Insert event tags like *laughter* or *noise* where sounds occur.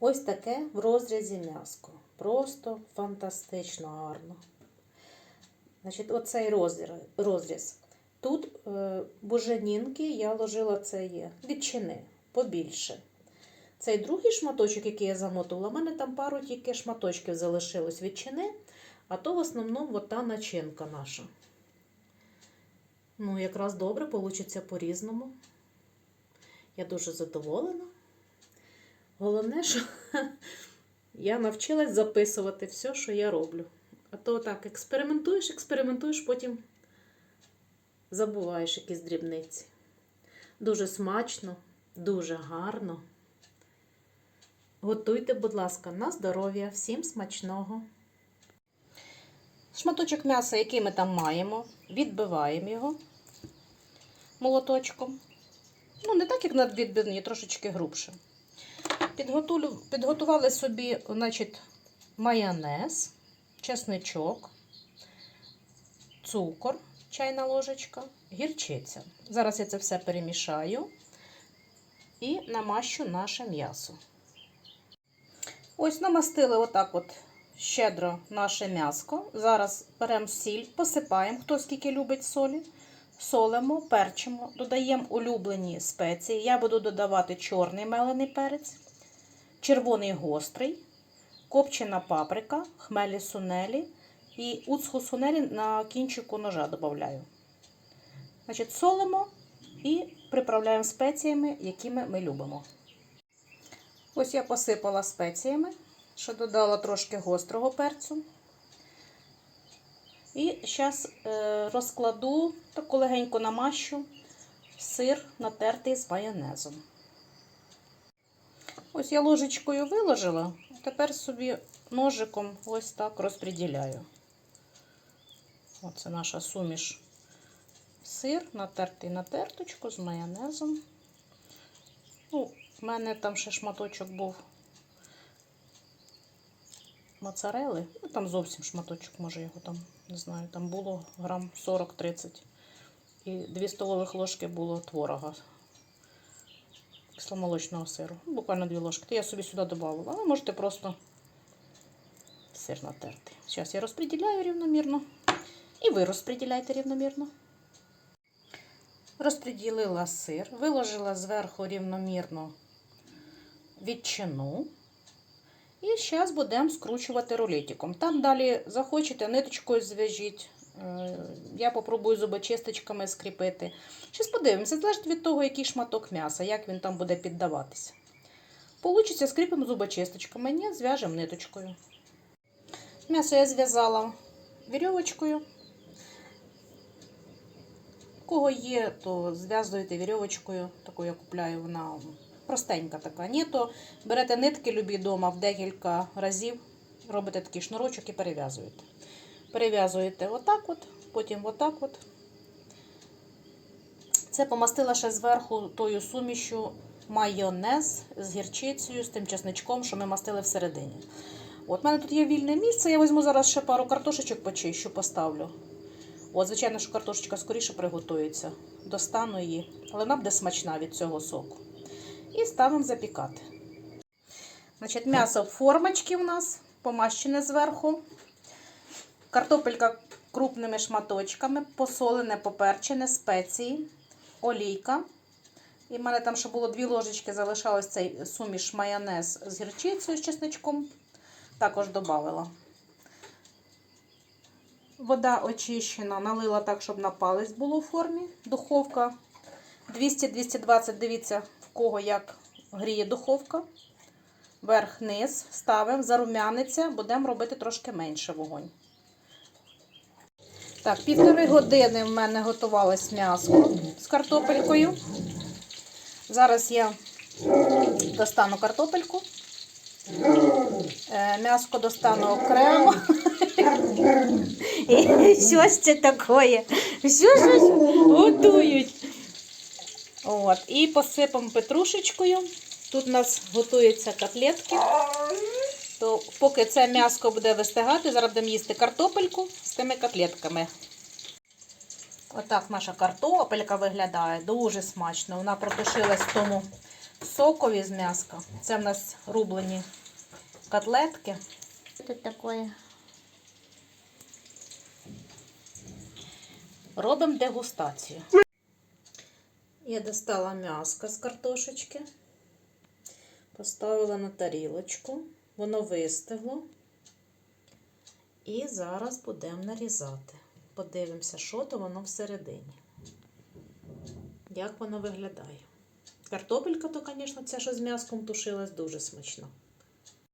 Ось таке в розрізі м'яско. Просто фантастично гарно. Значить, оцей розріз. Тут е, буженінки я ложила це відчини побільше. Цей другий шматочок, який я замотувала, у мене там пару тільки шматочків залишилось відчини, а то в основному от та начинка наша. Ну, якраз добре, вийде по-різному. Я дуже задоволена. Головне, що *laughs* я навчилась записувати все, що я роблю. А то так, експериментуєш, експериментуєш, потім забуваєш якісь дрібниці. Дуже смачно, дуже гарно. Готуйте, будь ласка, на здоров'я, всім смачного. Шматочок м'яса, який ми там маємо, відбиваємо його молоточком. Ну, не так, як на відбивні, трошечки грубше. Підготували собі, значить, майонез, чесничок, цукор, чайна ложечка, гірчиця. Зараз я це все перемішаю і намащу наше м'ясо. Ось намастили отак от щедро наше м'яско. Зараз беремо сіль, посипаємо, хто скільки любить солі. Солимо, перчимо, додаємо улюблені спеції. Я буду додавати чорний мелений перець, червоний гострий, копчена паприка, хмелі сунелі і уцху сунелі на кінчику ножа додаю. Значить, солимо і приправляємо спеціями, якими ми любимо. Ось я посипала спеціями, ще додала трошки гострого перцю. І зараз розкладу, таку легенько намащу сир натертий з майонезом. Ось я ложечкою виложила, тепер собі ножиком ось так розподіляю. Оце наша суміш. Сир натертий на терточку з майонезом. Ну, в мене там ще шматочок був моцарели. Ну, там зовсім шматочок, може його там, не знаю, там було грам 40-30. І 2 столових ложки було творога кисломолочного сиру. Ну, Буквально 2 ложки. То я собі сюди додавала. Але можете просто сир натерти. Зараз я розподіляю рівномірно. І ви розподіляйте рівномірно. Розподілила сир, виложила зверху рівномірно відчину. І зараз будемо скручувати рулетиком. Там далі захочете, ниточкою зв'яжіть. Е, Я попробую зубочисточками скріпити. Зараз подивимося, залежить від того, який шматок м'яса, як він там буде піддаватися. Получиться, скріпимо зубочисточками, ні, зв'яжемо ниточкою. М'ясо я зв'язала вірьовочкою. Кого є, то зв'язуєте вірьовочкою, таку я купляю, вона простенька така. Ні, то берете нитки любі вдома в декілька разів, робите такий шнурочок і перев'язуєте. Перев'язуєте отак от, потім отак от. Це помастила ще зверху тою сумішю майонез з гірчицею, з тим чесничком, що ми мастили всередині. От, в мене тут є вільне місце, я візьму зараз ще пару картошечок почищу, поставлю. От, звичайно, що картошечка скоріше приготується. Достану її, але вона буде смачна від цього соку. І ставимо запікати. Значить, м'ясо в формочці у нас помащене зверху. Картопелька крупними шматочками, посолене, поперчене, спеції, олійка. І в мене там ще було дві ложечки, залишалось цей суміш майонез з гірчицею з чесничком. Також додавала. Вода очищена, налила так, щоб на палець було в формі. Духовка 200-220, дивіться, в кого як гріє духовка. Верх-низ ставимо, зарум'яниться, будемо робити трошки менше вогонь. Так, півтори години в мене готувалось м'ясо з картопелькою. Зараз я достану картопельку. Е, М'яско достану окремо. І щось це таке. Все щось готують. От. І посипемо петрушечкою. Тут у нас готуються котлетки. То поки це м'яско буде вистигати, зараз будемо їсти картопельку з тими котлетками. Отак наша картопелька виглядає дуже смачно. Вона протушилась в тому сокові з м'яска. Це в нас рублені котлетки. Что тут такое? Робимо дегустацію. Я достала м'яско з картошечки, поставила на тарілочку, воно вистигло. І зараз будемо нарізати. Подивимося, що то воно всередині. Як воно виглядає. Картопелька, то, звісно, ця, що з м'язком тушилась, дуже смачна.